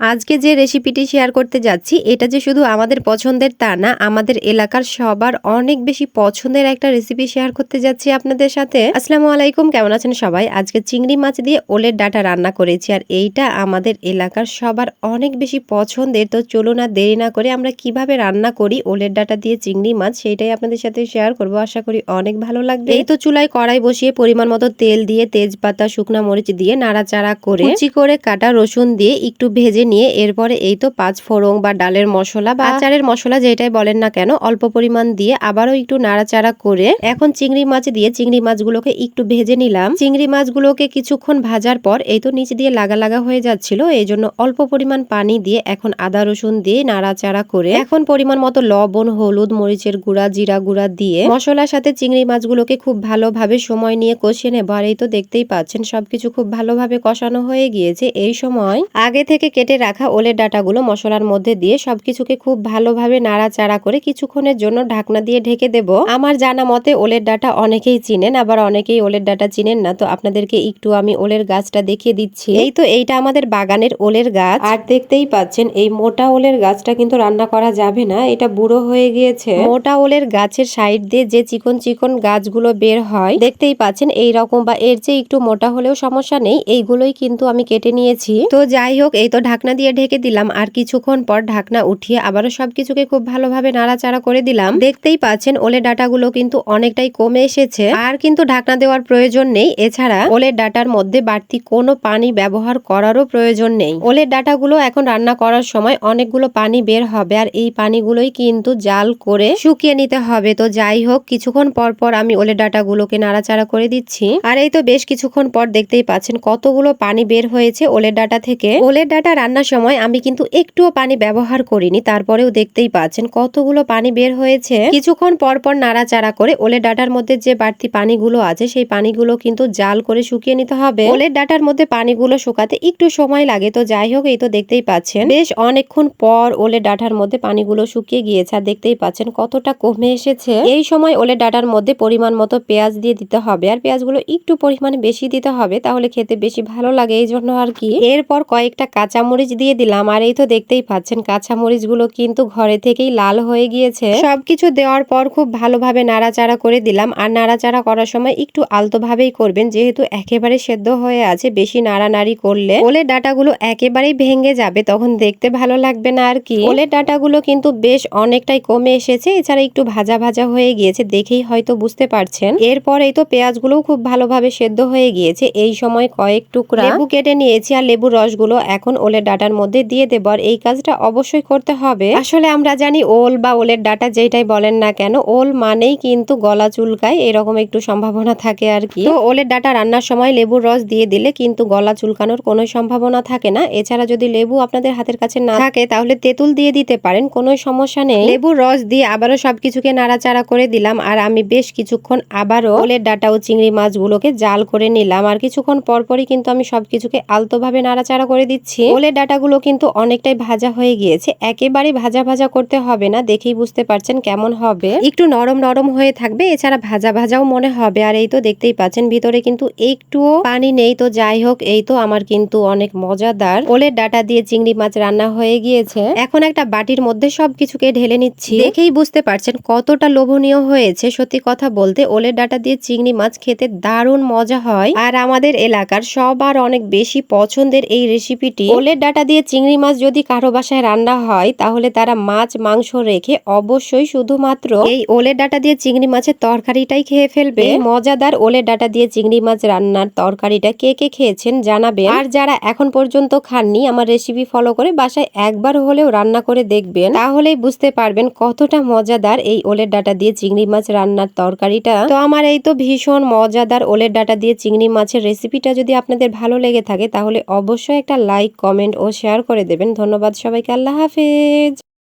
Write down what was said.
আজকে যে রেসিপিটি শেয়ার করতে যাচ্ছি, এটা যে শুধু আমাদের পছন্দের তা না, আমাদের এলাকার সবার অনেক বেশি পছন্দের একটা রেসিপি শেয়ার করতে যাচ্ছি আপনাদের সাথে। আসসালামু আলাইকুম, কেমন আছেন সবাই? আজকে চিংড়ি মাছ দিয়ে ওলের ডাটা রান্না করেছি, আর এইটা আমাদের এলাকার সবার অনেক বেশি পছন্দের। তো চলুন আর দেরি না করে আমরা কীভাবে রান্না করি ওলের ডাটা দিয়ে চিংড়ি মাছ সেটাই আপনাদের সাথে শেয়ার করব। আশা করি অনেক ভালো লাগবে। এই তো চুলায় কড়াই বসিয়ে পরিমাণ মতো তেল দিয়ে তেজপাতা, শুকনা মরিচ দিয়ে নাড়াচাড়া করে কুচি করে কাটা রসুন দিয়ে একটু ভেজে নিয়ে এরপরে এই তো পাঁচ ফোড়ং বা ডালের মশলা বা আচারের মশলা যেটাই বলেন না কেন অল্প পরিমাণ দিয়ে আবারও একটু নাড়াচাড়া করে এখন চিংড়ি মাছ দিয়ে চিংড়ি মাছগুলোকে একটু ভেজে নিলাম। চিংড়ি মাছগুলোকে কিছুক্ষণ ভাজার পর এই তো নিচে দিয়ে লাগা লাগা হয়ে যাচ্ছিল এই জন্য অল্প পরিমাণ পানি দিয়ে এখন আদা রসুন দিয়ে নাড়াচাড়া করে এখন পরিমাণ মতো লবণ হলুদ মরিচের গুঁড়া জিরা গুঁড়া দিয়ে মশলার সাথে চিংড়ি মাছগুলোকে খুব ভালোভাবে সময় নিয়ে কষিয়ে নেব। আর এই তো দেখতেই পাচ্ছেন সবকিছু খুব ভালোভাবে কষানো হয়ে গিয়েছে। এই সময় আগে থেকে কেটে রাখা ওলের ডাটাগুলো মশলার মধ্যে দিয়ে সবকিছুকে খুব ভালোভাবে নাড়াচাড়া করে কিছুক্ষণের জন্য ঢাকনা দিয়ে ঢেকে দেব। আমার জানা মতে ওলের ডাটা অনেকেই চিনেন, আবার অনেকেই ওলের ডাটা চিনেন না। তো আপনাদেরকে একটু আমি ওলের গাছটা দেখিয়ে দিচ্ছি। এই তো এইটা আমাদের বাগানের ওলের গাছ। আর দেখতেই পাচ্ছেন, এই মোটা ওলের গাছটা কিন্তু রান্না করা যাবে না, এটা বুড়ো হয়ে গিয়েছে। মোটা ওলের গাছের সাইড দিয়ে যে চিকন চিকন গাছগুলো বের হয়, দেখতেই পাচ্ছেন এই রকম বা এর চেয়ে একটু মোটা হলেও সমস্যা নেই। এইগুলোই কিন্তু আমি কেটে নিয়েছি। তো যাই হোক, এই তো ঢাকনা দিয়ে ঢেকে দিলাম আর কিছুক্ষণ পর ঢাকনা উঠিয়ে আবারও সবকিছুকে খুব ভালোভাবে নাড়াচাড়া করে দিলাম। দেখতেই পাচ্ছেন ওলের ডাটাগুলো কিন্তু অনেকটাই কমে এসেছে আর কিন্তু ঢাকনা দেওয়ার প্রয়োজন নেই। এছাড়া ওলের ডাটার মধ্যে বাড়তি কোনো পানি ব্যবহার করারও প্রয়োজন নেই। ওলের ডাটাগুলো এখন রান্না করার সময় অনেকগুলো পানি বের হবে আর এই পানিগুলোই কিন্তু জাল করে শুকিয়ে নিতে হবে। তো যাই হোক, কিছুক্ষণ পর পর আমি ওলের ডাটাগুলোকে নাড়াচাড়া করে দিচ্ছি। আর এই তো বেশ কিছুক্ষণ পর দেখতেই পাচ্ছেন কতগুলো পানি বের হয়েছে ওলের ডাটা থেকে। ওলের ডাটা রান্নার সময় আমি কিন্তু একটুও পানি ব্যবহার করিনি, তারপরেও দেখতেই পাচ্ছেন কতগুলো পানি বের হয়েছে। কিছুক্ষণ পর পর নাড়াচাড়া করে ওলের ডাটার মধ্যে যে বাড়তি পানিগুলো আছে, সেই পানিগুলো কিন্তু জাল করে শুকিয়ে নিতে হবে। ওলের ডাটার মধ্যে পানিগুলো শুকাতে একটু সময় লাগে, তো যাই হোক, এই তো দেখতেই পাচ্ছেন। বেশ অনেকক্ষণ পর ওলের ডাটার মধ্যে পানিগুলো শুকিয়ে গিয়েছে, আর দেখতেই পাচ্ছেন কতটা কমে এসেছে। এই সময় ওলের ডাটার মধ্যে পরিমাণ মতো পেঁয়াজ দিয়ে দিতে হবে, আর পেঁয়াজগুলো একটু পরিমাণে বেশি দিতে হবে, তাহলে খেতে বেশি ভালো লাগে এই জন্য আর কি। এরপর কয়েকটা কাঁচামরিচ দিয়ে দিলাম, আর এই তো দেখতেই পাচ্ছেন কাঁচামরিচগুলো কিন্তু ঘরে থেকেই লাল হয়ে গিয়েছে। সবকিছু দেওয়ার পর খুব ভালোভাবে নাড়াচাড়া করে দিলাম, আর নাড়াচাড়া করার সময় একটু আলতো ভাবেই করবেন, যেহেতু একেবারে সেদ্ধ হয়ে আছে, বেশি নাড়ানাড়ি করলে ওলের ডাটাগুলো একেবারেই ভেঙে যাবে, তখন দেখতে ভালো লাগবে না আর কি। ওলের ডাটাগুলো কিন্তু বেশ অনেকটাই কমে এসেছে, এছাড়া একটু ভাজা ভাজা হয়ে গিয়েছে, দেখেই হয়তো বুঝতে পারছেন। এরপর এই তো পেঁয়াজগুলোও খুব ভালোভাবে সেদ্ধ হয়ে গিয়েছে, এই সময় কয়েক টুকরা লেবু কেটে নিয়েছি, আর লেবুর রসগুলো এখন ওলের ডাটার মধ্যে দিয়ে দেব আর এই কাজটা অবশ্যই করতে হবে। আসলে আমরা জানি ওল বা ওলের ডাটা যেটাই বলেন না কেন, ওল মানেই কিন্তু গলা চুলকায়, এরকম একটু সম্ভাবনা থাকে আর কি। তো ওলের ডাটা রান্নার সময় লেবুর রস দিয়ে দিলে কিন্তু গলা চুলকানোর কোনো সম্ভাবনা থাকে না। এছাড়া যদি লেবু আপনাদের হাতের কাছে না থাকে, তাহলে তেঁতুল দিয়ে দিতে পারেন, কোনো সমস্যা নেই। লেবুর রস দিয়ে আবারও সবকিছুকে নাড়াচাড়া করে দিলাম আর আমি বেশ কিছুক্ষণ আবারও ওলের ডাটা ও চিংড়ি মাছগুলোকে জাল করে নিলাম। আর কিছুক্ষণ পরপরই কিন্তু আমি সবকিছুকে আলতোভাবে নাড়াচাড়া করে দিচ্ছি। ওলের ডাটাগুলো কিন্তু অনেকটাই ভাজা হয়ে গিয়েছে। একেবারে ভাজা ভাজা করতে হবে না, দেখেই বুঝতে পারছেন কেমন হবে। একটু নরম নরম হয়ে থাকবে, এছাড়া ভাজা ভাজাও মনে হবে। আর এই তো দেখতেই পাচ্ছেন, ভিতরে কিন্তু একটুও পানি নেই। তো যাই হোক, এই তো আমার কিন্তু অনেক মজাদার ওলের ডাটা দিয়ে চিংড়ি মাছ রান্না হয়ে গিয়েছে। এখন একটা বাটির মধ্যে সবকিছুকে ঢেলে নিচ্ছি। দেখেই বুঝতে পারছেন কতটা লোভনীয় হয়েছে। সত্যি কথা বলতে, ওলের ডাটা দিয়ে চিংড়ি মাছ খেতে দারুণ মজা হয়। আর আমাদের এলাকার সবার অনেক বেশি পছন্দের এই রেসিপিটি ওলের ডাটা দিয়ে চিংড়ি মাছ যদি কারও বাসায় রান্না হয় তাহলে তারা মাছ মাংস রেখে অবশ্যই শুধুমাত্র এই ওলের ডাটা দিয়ে চিংড়ি মাছের তরকারিটাই খেয়ে ফেলবে। মজাদার ওলের ডাটা দিয়ে চিংড়ি মাছ রান্নার তরকারিটা কে কে খেয়েছেন জানাবেন। আর যারা এখন পর্যন্ত খাননি আমার রেসিপি ফলো করে বাসায় একবার হলেও রান্না করে দেখবেন। তাহলেই বুঝতে পারবেন কতটা মজাদার এই ওলের ডাটা দিয়ে চিংড়ি মাছ রান্নার তরকারিটা। তো আমার এই তো ভীষণ মজাদার ওলের ডাটা দিয়ে চিংড়ি মাছের রেসিপিটা যদি আপনাদের ভালো লেগে থাকে তাহলে অবশ্যই একটা লাইক কমেন্ট ও শেয়ার করে দেবেন। ধন্যবাদ সবাইকে। আল্লাহ হাফেজ।